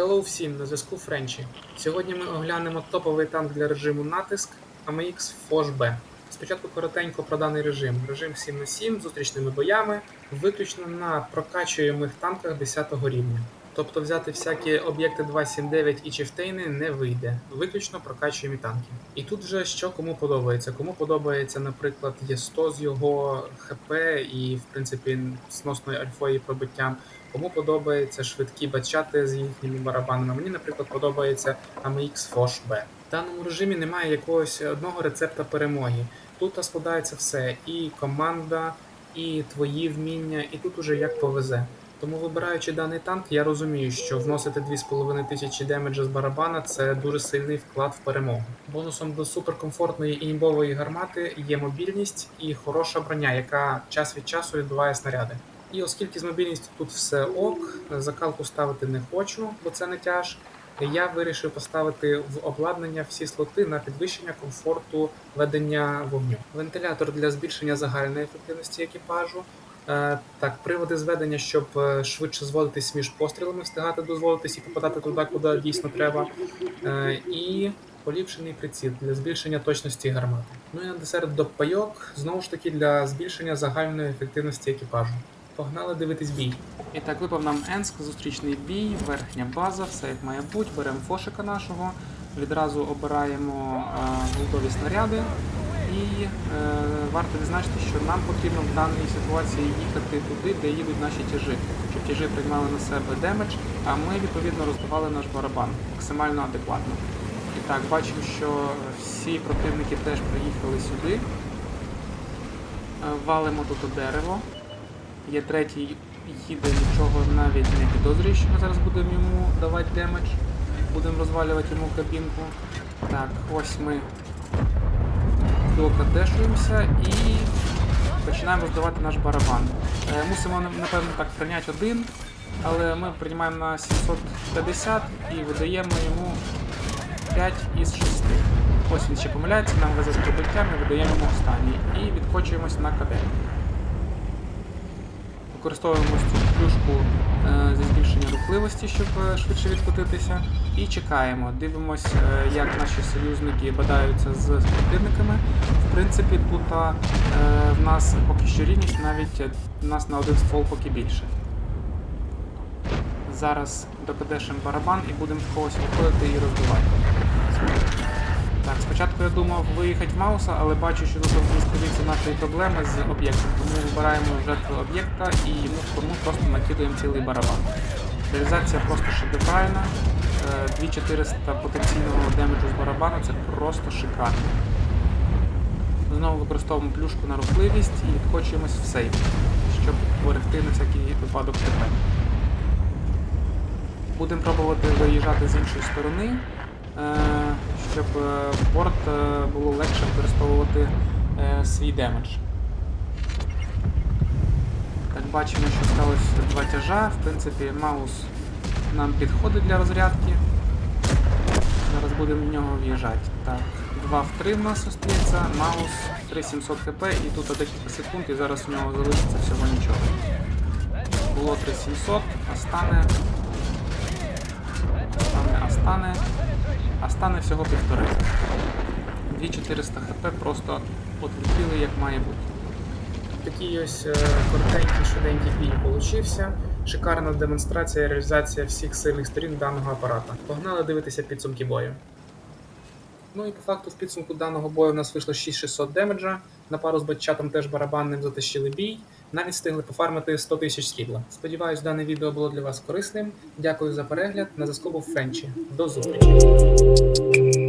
Hello всім, на зв'язку Френчі. Сьогодні ми оглянемо топовий танк для режиму натиск AMX Forge B. Спочатку коротенько про даний режим. Режим 7 на 7 з зустрічними боями, виключно на прокачуємих танках 10 рівня. Тобто взяти всякі об'єкти 279 і чифтейни не вийде, виключно прокачуємі танки. І тут вже що кому подобається. Кому подобається, наприклад, Є100 з його ХП і, в принципі, сносною альфою пробиттям. Кому подобається швидкі бачати з їхніми барабанами. Мені, наприклад, подобається AMX Foch B. В даному режимі немає якогось одного рецепта перемоги. Тут складається все: і команда, і твої вміння, і тут уже як повезе. Тому вибираючи даний танк, я розумію, що вносити 2500 демеджа з барабана це дуже сильний вклад в перемогу. Бонусом до суперкомфортної і імбової гармати є мобільність і хороша броня, яка час від часу відбиває снаряди. І оскільки з мобільністю тут все ок, закалку ставити не хочу, бо це не тяж. Я вирішив поставити в обладнання всі слоти на підвищення комфорту ведення вогню. Вентилятор для збільшення загальної ефективності екіпажу. Е, Так, приводи зведення, щоб е, швидше зводитись між пострілами, встигати дозволитись і попадати туди, куди дійсно треба. Е, І поліпшений приціл для збільшення точності гармати. Ну і на десерт допайок, знову ж таки для збільшення загальної ефективності екіпажу. Погнали дивитись бій. І так, випав нам Енск, зустрічний бій, верхня база, все як має бути. Беремо фошика нашого, відразу обираємо е, голдові снаряди. І е, варто відзначити, що нам потрібно в даній ситуації їхати туди, де їдуть наші тяжі, щоб тяжі приймали на себе демедж, а ми відповідно роздавали наш барабан максимально адекватно. І так, бачимо, що всі противники теж приїхали сюди. Е, Валимо тут дерево. Є третій, їде нічого навіть не підозрює, що ми зараз будемо йому давати демедж. Будемо розвалювати йому кабінку. Так, ось ми докатешуємося і починаємо роздавати наш барабан. Е, Мусимо, напевно, так прийняти один, але ми приймаємо на 750 і видаємо йому 5 із 6. Ось він ще помиляється, нам везе з прибуттям і видаємо йому останній. І відкочуємось на КД. Використовуємо цю плюшку е, зі збільшення рухливості, щоб е, швидше відкотитися. І чекаємо. Дивимось, е, як наші союзники бадаються з противниками. В принципі, тут е, в нас поки що рівність, навіть в нас на один ствол поки більше. Зараз докидешимо барабан і будемо когось виходити і розбивати. Так, спочатку я думав виїхати в Мауса, але бачу, що тут розповіться нашої проблеми з об'єктом. Тому вибираємо жертву об'єкта і йому тому просто накидаємо цілий барабан. Реалізація просто шедевральна. Е, 2400 потенційного демеджу з барабану це просто шикарно. Знову використовуємо плюшку на рухливість і відкочуємось в сейв, щоб берегти на всякий випадок ТП. Будемо пробувати виїжджати з іншої сторони, е, щоб е, порт е, було легше використовувати е, свій демедж. Так, бачимо, що сталося два тяжа. В принципі, маус нам підходить для розрядки. Зараз будемо в нього в'їжджати. Так, 2 в 3 в нас остається, маус 3700 хп і тут декілька секунд і зараз у нього залишиться всього нічого. Було 3700, а стане. А стане. А стане всього півтори. 2400 хп просто отлетіли як має бути. Такий ось е, коротенький, швиденький бій получився. Шикарна демонстрація і реалізація всіх сильних сторін даного апарата. Погнали дивитися підсумки бою. Ну і по факту в підсумку даного бою в нас вийшло 6600 демеджа. На пару з батчатом теж барабанним затащили бій. Навіть встигли пофармити 100 тисяч скідла. Сподіваюсь, дане відео було для вас корисним. Дякую за перегляд. На зв'язку був Френчі. До зустрічі!